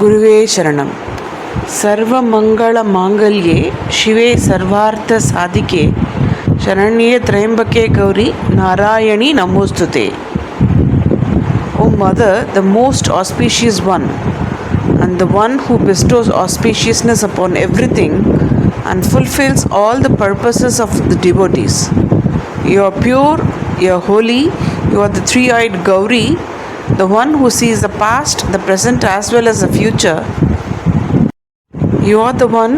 गुरुवे शरणं सर्वमङ्गलमाङ्गल्ये शिवे सर्वार्थसाधिके शरण्ये त्र्यम्बके गौरी नारायणी नमोऽस्तु ते O Mother, the most auspicious one, and the one who bestows auspiciousness upon everything and fulfills all the purposes of the devotees. You are pure, you are holy, you are the three eyed Gauri, the one who sees the past, the present, as well as the future. You are the one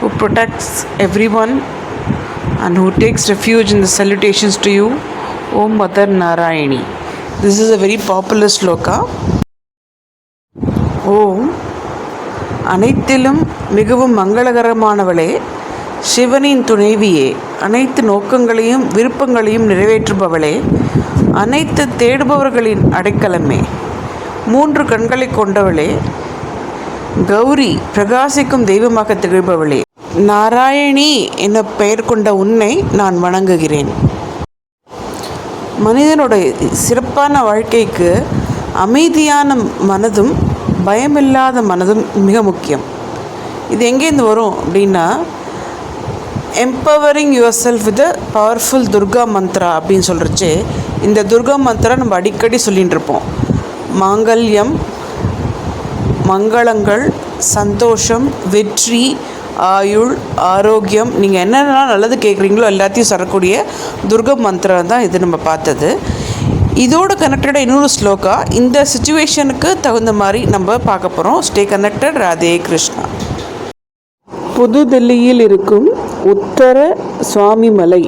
who protects everyone and who takes refuge in the salutations to you, O Mother Narayani. This is a very popular sloka. Om அனைத்திலும் மிகவும் மங்களகரமானவளே சிவனின் துணைவியே அனைத்து நோக்கங்களையும் விருப்பங்களையும் நிறைவேற்றுபவளே. அனைத்து தேடுபவர்களின் அடைக்கலமே. மூன்று கண்களை கொண்டவளே. கௌரி பிரகாசிக்கும் தெய்வமாக திகழ்பவளே. நாராயணி என பெயர் கொண்ட உன்னை நான் வணங்குகிறேன். மனிதனோட சிறப்பான வாழ்க்கைக்கு அமைதியான மனதும் பயமில்லாத மனதும் மிக முக்கியம். இது எங்கேருந்து வரும் அப்படின்னா empowering yourself with powerful Durga mantra அப்படின்னு சொல்கிறச்சு இந்த துர்கா மந்த்ரா நம்ம அடிக்கடி சொல்லிகிட்டு இருப்போம் மாங்கல்யம் மங்களங்கள் சந்தோஷம் வெற்றி ஆயுள் ஆரோக்கியம் நீங்கள் என்னென்ன நல்லது கேட்குறீங்களோ எல்லாத்தையும் சொல்லக்கூடிய துர்க மந்திரம் தான் இது நம்ம பார்த்தது. இதோட கனெக்டடாக இன்னொரு ஸ்லோகா இந்த சுச்சுவேஷனுக்கு தகுந்த மாதிரி நம்ம பார்க்க போகிறோம் ஸ்டே கனெக்டட் ராதே கிருஷ்ணா. புதுதில்லியில் இருக்கும் உத்தர சுவாமி மலை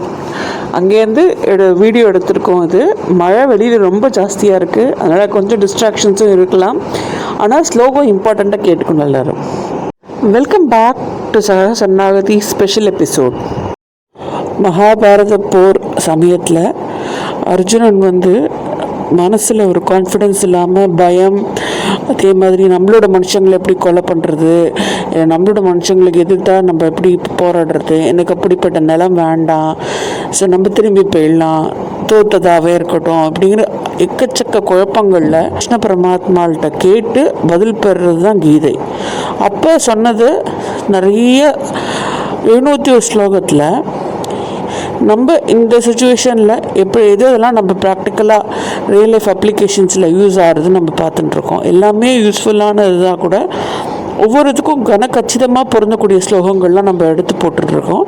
அங்கேருந்து எடு வீடியோ எடுத்திருக்கோம் அது. மழை வெளியில் ரொம்ப ஜாஸ்தியாக இருக்குது அதனால் கொஞ்சம் டிஸ்ட்ராக்ஷன்ஸும் இருக்கலாம். ஆனால் ஸ்லோகம் இம்பார்ட்டண்ட்டாக கேட்டுக்கணும் எல்லோரும். Welcome back to Sannagathi special episode Mahabharata போர் சமயத்தில் அர்ஜுனன் வந்து மனசில் ஒரு கான்ஃபிடென்ஸ் இல்லாமல் பயம் அதே மாதிரி நம்மளோட மனுஷங்களை எப்படி கொலை பண்ணுறது நம்மளோட மனுஷங்களுக்கு எதிர்த்தா நம்ம எப்படி போராடுறது? எனக்கு அப்படிப்பட்ட நிலம் வேண்டாம். ஸோ நம்ம திரும்பி போயிடலாம். தோத்ததாகவே இருக்கட்டும். அப்படிங்கிற எக்கச்சக்க குழப்பங்களில் கிருஷ்ண பரமாத்மாள்கிட்ட கேட்டு பதில் பெறுறது தான் கீதை. அப்போ சொன்னது நிறைய எழுநூற்றி ஒரு ஸ்லோகத்தில் நம்ம இந்த சுச்சுவேஷனில் எப்படி எது இதெல்லாம் நம்ம ப்ராக்டிக்கலாக ரியல் லைஃப் அப்ளிகேஷன்ஸில் யூஸ் ஆகிறது நம்ம பார்த்துட்டுருக்கோம் எல்லாமே யூஸ்ஃபுல்லான இதுதான் கூட ஒவ்வொரு இதுக்கும் கன கச்சிதமாக பொருந்தக்கூடிய ஸ்லோகங்கள்லாம் நம்ம எடுத்து போட்டுட்ருக்கோம்.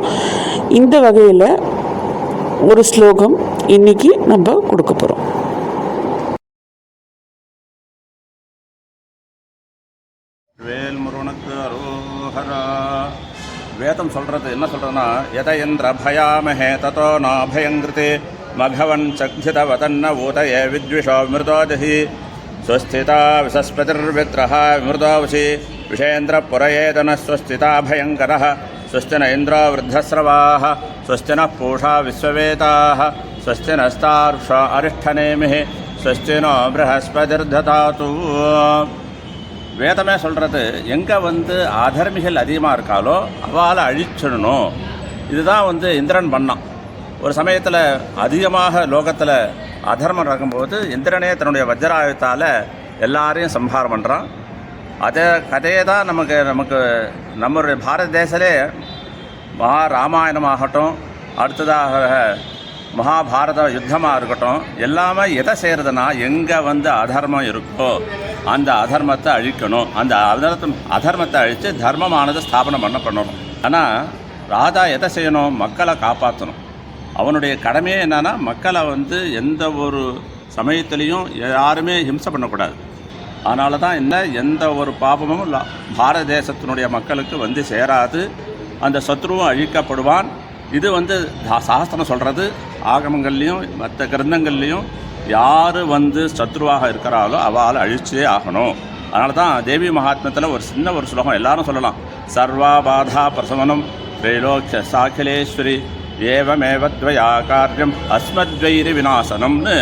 இந்த வகையில் ஒரு ஸ்லோகம் இன்னைக்கு நம்ம கொடுக்க போகிறோம் வேல்முருகனுக்கு அரோஹரா. வேதம் சொல்கிறது என்ன சொல்கிறதுன்னா எத இந்திர பயாமஹே ததோ நாபயங்கிருதே மகவன் சக்தித வதன்ன ஊதய வித்விஷோ மிருதோதஹி ஸ்வஸ்திதா விசஸ்பதிர்வித்ரஹா மிருதோவசி விஷேந்திர புரயேதன ஸ்வஸ்திதா பயங்கரः स्वस्ति न इन्द्रो वृद्धस्रवाः स्वस्ति नः पूषा विश्ववेदाः स्वस्ति नस्तार्षा अरिष्ठनेमिः स्वस्ति नो बृहस्पतिर्दधातु வேதமே சொல்கிறது எங்கே வந்து அதர்மிகள் அதிகமாக இருக்காலோ அவளை அழிச்சிடணும் இதுதான் வந்து இந்திரன் பண்ணான் ஒரு சமயத்தில் அதிகமாக லோகத்தில் அதர்மம் நடக்கும்போது இந்திரனே தன்னுடைய வஜ்ராயுத்தால் எல்லாரையும் சம்ஹாரம் பண்ணுறான் அதே கதையை தான் நமக்கு நமக்கு நம்மளுடைய பாரத தேசத்திலே மகா ராமாயணமாகட்டும் அடுத்ததாக மகாபாரத யுத்தமாக இருக்கட்டும் எல்லாமே எதை செய்கிறதுனா எங்கே வந்து அதர்மம் இருக்கோ அந்த அதர்மத்தை அழிக்கணும். அந்த அதர்மத்தை அதர்மத்தை அழித்து தர்மமானது ஸ்தாபனம் பண்ண பண்ணணும். ஆனால் ராஜா எதை செய்யணும்? மக்களை காப்பாற்றணும் அவனுடைய கடமையே என்னென்னா மக்களை வந்து எந்த ஒரு சமயத்துலேயும் யாருமே ஹிம்சை பண்ணக்கூடாது. அதனால தான் என்ன எந்த ஒரு பாபமும் பாரத தேசத்தினுடைய மக்களுக்கு வந்து சேராது. அந்த சத்ருவும் அழிக்கப்படுவான். இது வந்து சாஸ்திரம் சொல்கிறது ஆகமங்கள்லேயும் மற்ற கிரந்தங்கள்லேயும் யார் வந்து சத்ருவாக இருக்கிறாளோ அவால் அழிச்சே ஆகணும். அதனால தான் தேவி மகாத்மத்தில் ஒரு சின்ன ஒரு ஸ்லோகம் எல்லாரும் சொல்லலாம். சர்வா பாதா பிரசமனம் திரைலோக்கிய சாக்கிலேஸ்வரி ஏவமேவத்வயா காரியம் அஸ்மத்வைரி விநாசனம்னு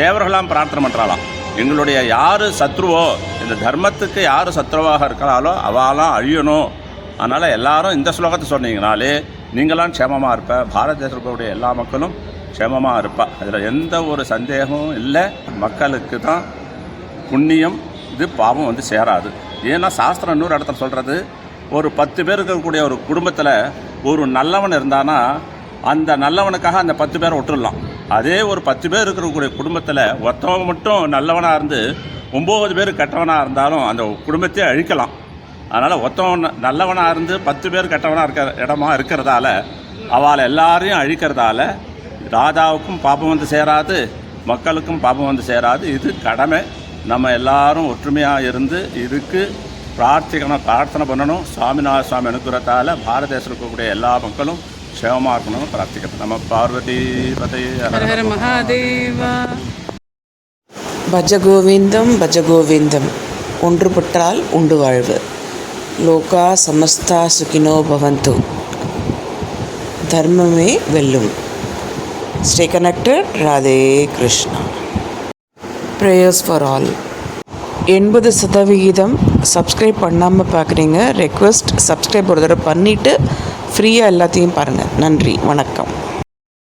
தேவர்களாம் பிரார்த்தனை பண்ணுறாளாம் எங்களுடைய யார் சத்ருவோ இந்த தர்மத்துக்கு யார் சத்ருவாக இருக்கிறாளோ அவளாம் அழியணும். அதனால் எல்லாரும் இந்த ஸ்லோகத்தை சொன்னீங்கனாலே நீங்களாம் க்ஷேமமாக இருப்ப. பாரத தேசத்துடைய எல்லா மக்களும் க்ஷேமமாக இருப்பா. அதில் எந்த ஒரு சந்தேகமும் இல்லை. மக்களுக்கு தான் புண்ணியம் இது பாவம் வந்து சேராது. ஏன்னா சாஸ்திரம் இன்னொரு இடத்துல சொல்கிறது ஒரு பத்து பேர் இருக்கக்கூடிய ஒரு குடும்பத்தில் ஒரு நல்லவன் இருந்தானா அந்த நல்லவனுக்காக அந்த பத்து பேரை விட்டுடலாம் அதே ஒரு பத்து பேர் இருக்கக்கூடிய குடும்பத்தில் ஒருத்தவங்க மட்டும் நல்லவனாக இருந்து ஒம்பது பேர் கெட்டவனாக இருந்தாலும் அந்த குடும்பத்தையே அழிக்கலாம். அதனால் ஒருத்தவன் நல்லவனாக இருந்து பத்து பேர் கெட்டவனாக இருக்கிற இடமா இருக்கிறதால அவளை எல்லாரையும் அழிக்கிறதால ராஜாவுக்கும் பாப்பம் வந்து சேராது மக்களுக்கும் பாப்பம் வந்து சேராது. இது கடமை. நம்ம எல்லாரும் ஒற்றுமையாக இருந்து இதுக்கு பிரார்த்திக்கணும் பிரார்த்தனை பண்ணணும். சுவாமிநாத சுவாமி அனுகிரகத்தால் பாரத தேசத்தில் இருக்கக்கூடிய எல்லா மக்களும் க்ஷேமமாக இருக்கணும்னு பிரார்த்திக்கிறோம் நம்ம பார்வதி பதை ஹர ஹர மகாதேவா. பஜ கோவிந்தம் பஜ கோவிந்தம் ஒன்றுபட்டால் உண்டு வாழ்வு. லோகா சமஸ்தா சுகினோ பவந்து. தர்மமே வெல்லும். Stay connected Radhe Krishna prayers for all எண்பது சதவிகிதம் சப்ஸ்கிரைப் பண்ணாமல் பார்க்குறீங்க ரெக்வெஸ்ட் சப்ஸ்கிரைப் ஒரு தடவை பண்ணிவிட்டு ஃப்ரீயாக எல்லாத்தையும் பாருங்கள் நன்றி. வணக்கம்.